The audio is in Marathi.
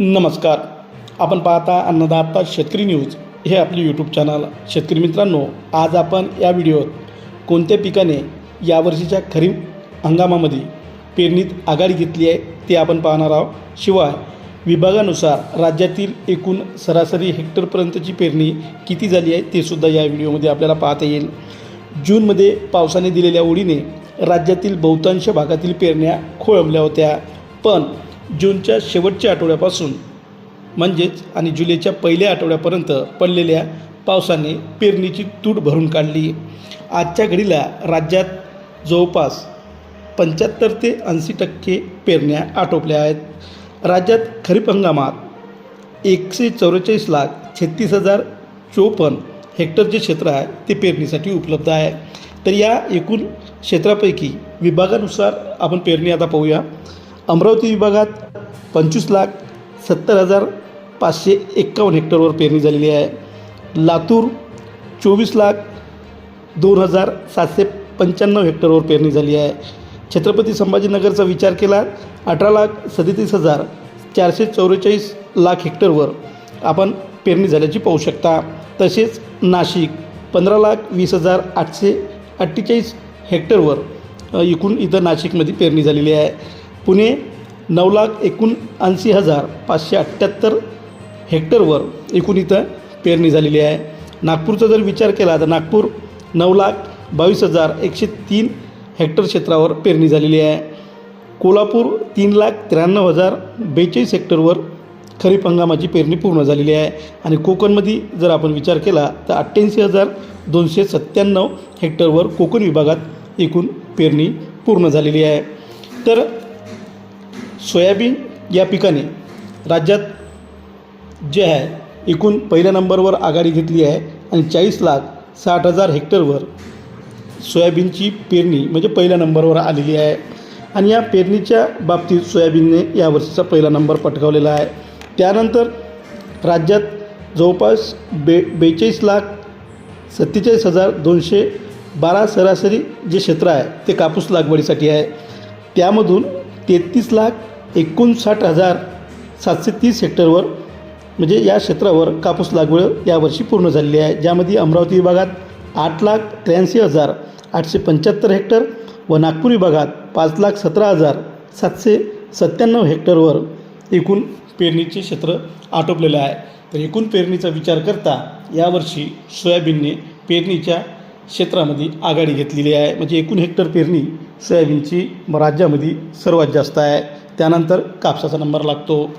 नमस्कार. आपण पाहता अन्नदाता शेतकरी न्यूज हे आपले यूट्यूब चॅनल शेतकरी मित्रांनो आज आपण या व्हिडिओत कोणत्या पिकाने यावर्षीच्या खरीप हंगामामध्ये पेरणीत आघाडी घेतली आहे ते आपण पाहणार आहोत. शिवाय विभागानुसार राज्यातील एकूण सरासरी हेक्टरपर्यंतची पेरणी किती झाली आहे ते सुद्धा या व्हिडिओमध्ये आपल्याला पाहता येईल. जूनमध्ये पावसाने दिलेल्या ओढीने राज्यातील बहुतांश भागातील पेरण्या खोळंबल्या होत्या. पण जूनच्या शेवटच्या आठवड्यापासून म्हणजेच आणि जुलैच्या पहिल्या आठवड्यापर्यंत पडलेल्या पावसाने पेरणीची तूट भरून काढली. आजच्या घडीला राज्यात जवळपास पंच्याहत्तर ते ऐंशी टक्के पेरण्या आटोपल्या आहेत. राज्यात खरीप हंगामात एकशे चौवेचाळीस लाख छत्तीस हजार चोपन्न हेक्टर जे क्षेत्र आहे ते पेरणीसाठी उपलब्ध आहे. तर या एकूण क्षेत्रापैकी विभागानुसार आपण पेरणी आता पाहूया. अमरावती विभागात पंचवीस लाख सत्तर हजार पाचशे एक्कावन्न हेक्टरवर पेरणी झालेली आहे. लातूर चोवीस लाख दोन हजार सातशे पंच्याण्णव हेक्टरवर पेरणी झाली आहे. छत्रपती संभाजीनगरचा विचार केला अठरा लाख सदतीस हजार चारशे चौवेचाळीस लाख हेक्टरवर आपण पेरणी झाल्याची पाहू शकता. तसेच नाशिक पंधरा लाख वीस हजार आठशे अठ्ठेचाळीस हेक्टरवर एकूण इथं नाशिकमध्ये पेरणी झालेली आहे. पुणे नऊ लाख एकोणऐंशी हजार पाचशे अठ्ठ्याहत्तर हेक्टरवर एकूण इथं पेरणी झालेली आहे. नागपूरचा जर विचार केला तर नागपूर नऊ लाख बावीस हजार एकशे तीन हेक्टर क्षेत्रावर पेरणी झालेली आहे. कोल्हापूर तीन लाख त्र्याण्णव हजार बेचाळीस हेक्टरवर खरीप हंगामाची पेरणी पूर्ण झालेली आहे. आणि कोकणमध्ये जर आपण विचार केला तर अठ्ठ्याऐंशी हजार दोनशे सत्त्याण्णव हेक्टरवर कोकण विभागात एकूण पेरणी पूर्ण झालेली आहे. तर सोयाबीन या पिकाने राज्यात जे आहे एकूण पहिल्या नंबरवर आघाडी घेतली आहे आणि चाळीस लाख साठ हजार हेक्टरवर सोयाबीनची पेरणी म्हणजे पहिल्या नंबरवर आलेली आहे. आणि या पेरणीच्या बाबतीत सोयाबीनने यावर्षीचा पहिला नंबर पटकावलेला आहे. त्यानंतर राज्यात जवळपास बे बेचाळीस लाख सत्तेचाळीस हजार दोनशे बारा सरासरी जे क्षेत्र आहे ते कापूस लागवडीसाठी आहे. त्यामधून तेहतीस लाख एकोणसाठ हजार सातशे तीस हेक्टरवर म्हणजे या क्षेत्रावर कापूस लागवड यावर्षी पूर्ण झालेली आहे. ज्यामध्ये अमरावती विभागात आठ लाख त्र्याऐंशी हजार आठशे पंच्याहत्तर हेक्टर व नागपूर विभागात पाच लाख सतरा हजार सातशे सत्त्याण्णव हेक्टरवर एकूण पेरणीचे क्षेत्र आटोपलेलं आहे. तर एकूण पेरणीचा विचार करता यावर्षी सोयाबीनने पेरणीच्या क्षेत्रामध्ये आघाडी घेतलेली आहे. म्हणजे एकूण हेक्टर पेरणी सोयाबीनची राज्यामध्ये सर्वात जास्त आहे. त्यानंतर कापसाचा नंबर लागतो.